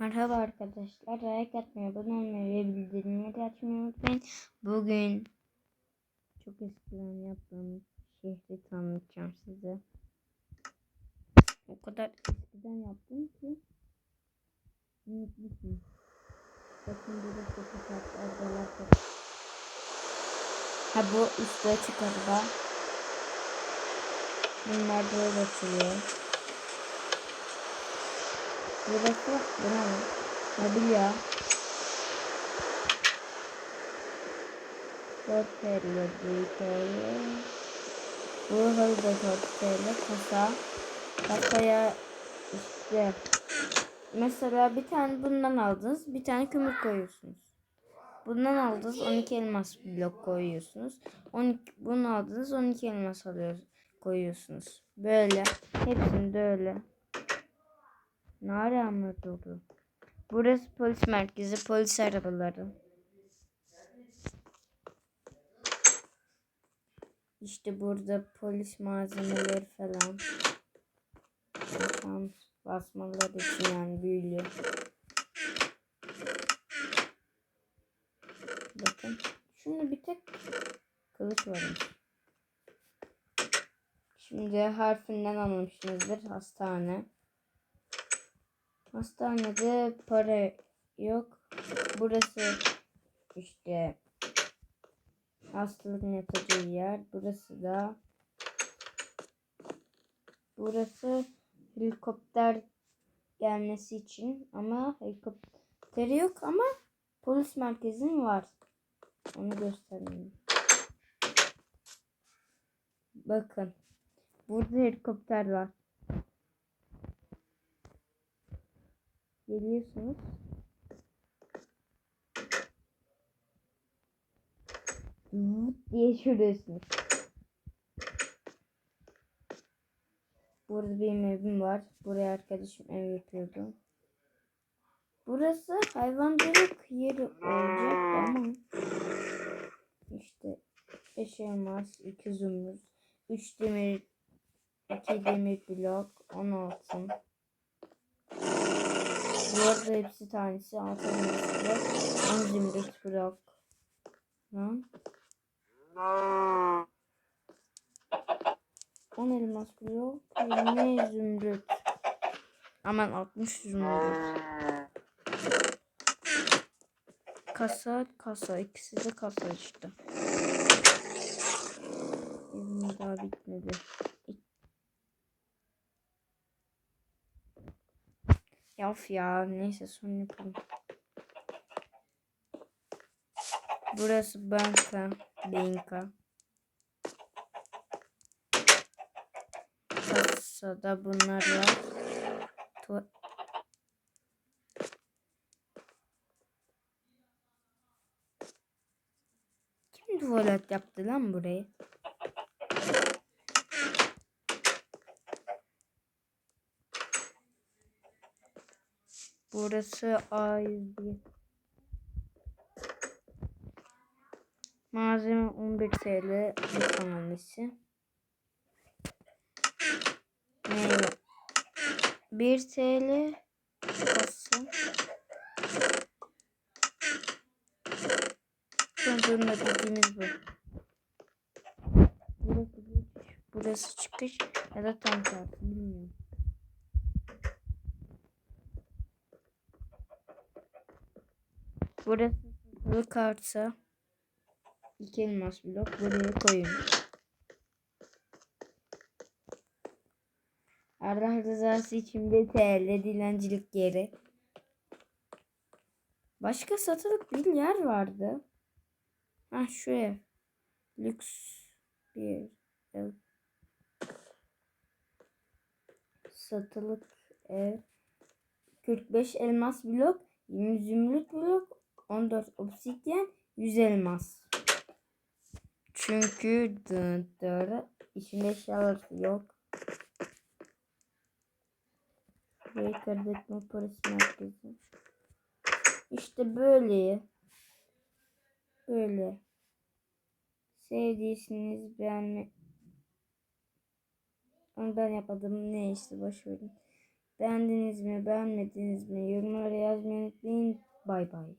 Merhaba arkadaşlar. Like atmayı, abone olmayı ve bildirimleri açmayı unutmayın. Bugün çok eskiden yaptığım şehri tanıtacağım size. O kadar eskiden yaptım ki unutmuşum. Bakın burada fotoğraflar dolar Ha bu üstü açık araba. Bunlar böyle açılıyor. Burası bu ne? Mobilya. 4 TL, 1 TL. Bu hızlı 4 TL kasa. Kasaya işte mesela bir tane bundan aldınız, bir tane kömür koyuyorsunuz. Bundan aldınız 12 elmas blok koyuyorsunuz. 12 bunu aldınız 12 elmas alıyorsunuz koyuyorsunuz. Böyle hepsinde öyle. Nare Anadolu. Burası polis merkezi, polis arabaları. İşte burada polis malzemeleri falan. Tam basmaları için yani büyülü. Bakın. Şunda bir tek kılıç varmış. Şimdi harfinden anlamışsınızdır. Hastane. Hastanede para yok. Burası işte hastalık yatacağı yer. Burası da burası helikopter gelmesi için ama helikopteri yok ama polis merkezin var. Onu göstereyim. Bakın. Burada helikopter var. Geliyorsunuz. Diye şuruyorsunuz. Burada benim evim var. Buraya arkadaşım ev yapıyordu. Burası hayvancılık yeri olacak ama işte 5 elmas, 2 zümrüt, 3 demir, 2 demir blok, 10 altın. Bu arada hepsi tanesi altın elması 10 zümrüt blok. Lan. 10 elmas blok, 20 zümrüt. Aman 60 zümrüt. Kasa, kasa. ikisi de kasa işte. Evim daha bitmedi. Ya of ya. Neyse son yapalım. Burası banka. Banka. Kasada bunlar var. Tu Kim tuvalet yaptı lan burayı? Burası A101. Malzeme 11 TL. Tanesi. Meyve. 1 TL. Kası. Sonunda dediğimiz bu. Burası burası çıkış ya da tam tersi bilmiyorum. Burası bu kartsa iki elmas blok buraya koyun. Allah rızası için bir TL dilencilik yeri. Başka satılık bir yer vardı. Ha şu ev. Lüks bir ev. Satılık ev. 45 elmas blok, 20 zümrüt blok, 14 obsidyen, 100 elmas. Çünkü dı içinde eşyalar yok. Burayı kaydetme parası merkezi. İşte böyle. Böyle. Sevdiyseniz beğenme. Onu ben yapmadım. Ne işte. Beğendiniz mi, beğenmediniz mi? Yorumlara yazmayı unutmayın. Bay bay.